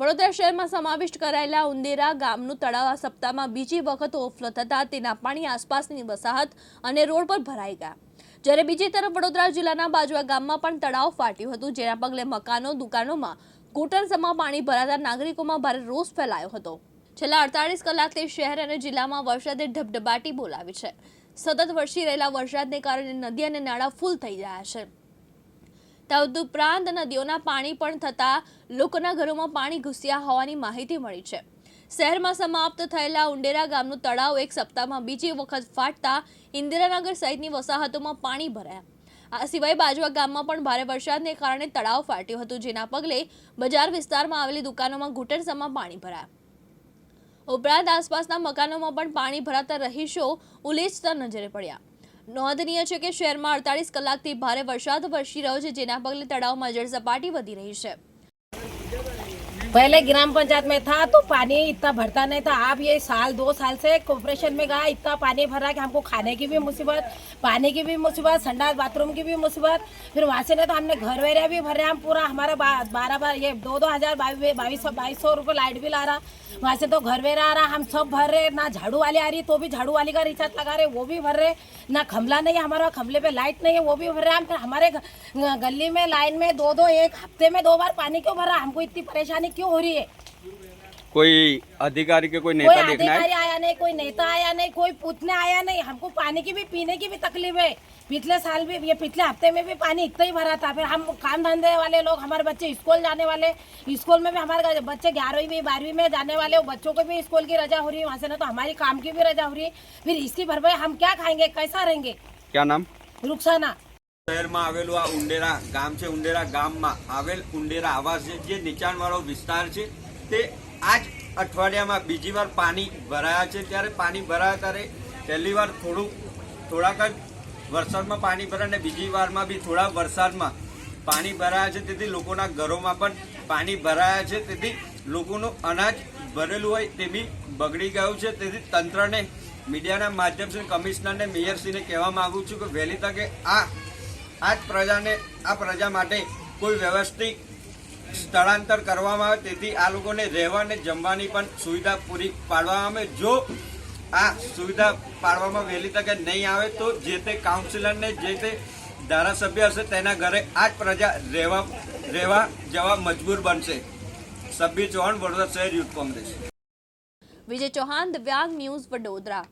વડોદરા શહેરમાં સમાવિષ્ટ કરાયેલા ઉંદેરા ગામનું તળાવ આ સપ્તાહમાં બીજી વખત ઓવરફ્લો થતાં તેના પાણી આસપાસની વસાહત અને રોડ પર ભરાઈ ગયા. જ્યારે બીજી તરફ વડોદરા જિલ્લાના બાજવા ગામમાં પણ તળાવ ફાટ્યું હતું, જેના પગલે મકાનો, દુકાનોમાં ઘૂંટણસમાં પાણી ભરાતા નાગરિકોમાં ભારે રોષ ફેલાયો હતો. છેલ્લા અડતાલીસ કલાકથી શહેર અને જિલ્લામાં વરસાદે ઢબઢબાટી બોલાવી છે. સતત વરસી રહેલા વરસાદને કારણે નદી અને નાળા ફૂલ થઈ રહ્યા છે. તદુપરાંત નદીઓના પાણી પણ થતાં લોકોના ઘરોમાં પાણી ઘૂસ્યા હોવાની માહિતી મળી છે. શહેરમાં સમાપ્ત થયેલા ઉંડેરા ગામનું તળાવ એક સપ્તાહમાં બીજી વખત ફાટતા ઇન્દિરાનગર સહિતની વસાહતોમાં પાણી ભરાયા. આ સિવાય બાજવા ગામમાં પણ ભારે વરસાદને કારણે તળાવ ફાટ્યું હતું, જેના પગલે બજાર વિસ્તારમાં આવેલી દુકાનોમાં ઘૂંટણસામાં પાણી ભરાયા. ઉપરાંત આસપાસના મકાનોમાં પણ પાણી ભરાતા રહીશો ઉલેચતા નજરે પડ્યા. નોંધનીય છે કે શહેરમાં અડતાલીસ કલાકથી ભારે વરસાદ વરસી રહ્યો છે, જેના પગલે તળાવમાં જળસપાટી વધી રહી છે. पहले ग्राम पंचायत में था तो पानी इतना भरता नहीं था। आप ये साल, दो साल से कॉर्पोरेशन में गया इतना पानी भरा कि हमको खाने की भी मुसीबत, पानी की भी मुसीबत, संडास बाथरूम की भी मुसीबत। फिर वहाँ से नहीं तो हमने घर वगैरह भी भर भरे हम पूरा हमारा बारह बार ये दो दो हज़ार बाईस सौ बाईस सौ रुपये लाइट बिल आ रहा। वहाँ से तो घर वगैरह आ रहा, हम सब भर रहे, ना झाड़ू वाली आ रही तो भी झाड़ू वाली का रिचार्ज लगा रहे, वो भी भर रहे। ना खमला नहीं है हमारा, खमले पे लाइट नहीं है, वो भी भर रहे। हम फिर हमारे गली में लाइन में दो दो, एक हफ़्ते में दो बार पानी क्यों भर? रहा हमको इतनी परेशानी क्यों हो रही है कोई अधिकारी के कोई कोई नेता देखना अधिकारी है आया नहीं कोई नेता आया नहीं कोई पूछने आया नहीं हमको पानी की भी पीने की भी तकलीफ है पिछले साल भी ये पिछले हफ्ते में भी पानी इतना ही भरा था फिर हम काम धंधे वाले लोग हमारे बच्चे स्कूल जाने वाले स्कूल में भी हमारे बच्चे ग्यारहवीं बारहवीं में जाने वाले वो बच्चों को भी स्कूल की रजा हो रही है वहाँ से ना तो हमारी काम की भी रजा हो रही है फिर इसकी भरपाई हम क्या खाएंगे कैसा रहेंगे क्या नाम रुखसाना શહેરમાં આવેલું આ ઉંડેરા ગામ છે. ઉંડેરા ગામમાં આવેલ ઉંડેરા આવાસ છે. જે નીચાણવાળો વિસ્તાર છે. તે આ જ અઠવાડિયામાં બીજી વાર પાણી ભરાયા છે. ત્યારે પાણી ભરાયા ત્યારે પહેલી વાર થોડું, થોડાક જ વરસાદમાં પાણી ભરાય અને બીજી વારમાં બી થોડા વરસાદમાં પાણી ભરાયા છે. તેથી લોકોના ઘરોમાં પણ પાણી ભરાયા છે. તેથી લોકોનું અનાજ ભરેલું હોય તે બી બગડી ગયું છે. તેથી તંત્રને, મીડિયાના માધ્યમથી કમિશનરને, મેયરશ્રીને કહેવા માગું છું કે વહેલી તકે આ આ જ પ્રજાને, આ પ્રજા માટે કોઈ વ્યવસ્થિત સ્થળાંતર કરવામાં આવે, તેથી આ લોકોને રહેવા અને જમવાની પણ સુવિધા પૂરી પાડવામાં આવે. જો આ સુવિધા પાડવામાં વહેલી તકે નહીં આવે, તો જે તે કાઉન્સિલરને, જે તે ધારાસભ્ય હશે, તેના ઘરે આ જ પ્રજા રહેવા રહેવા જવા મજબૂર બનશે. સભ્ય ચૌહાણ, વડોદરા શહેર યુથ કોંગ્રેસ. વિજય ચૌહાણ, દિવ્યાંગ ન્યૂઝ વડોદરા.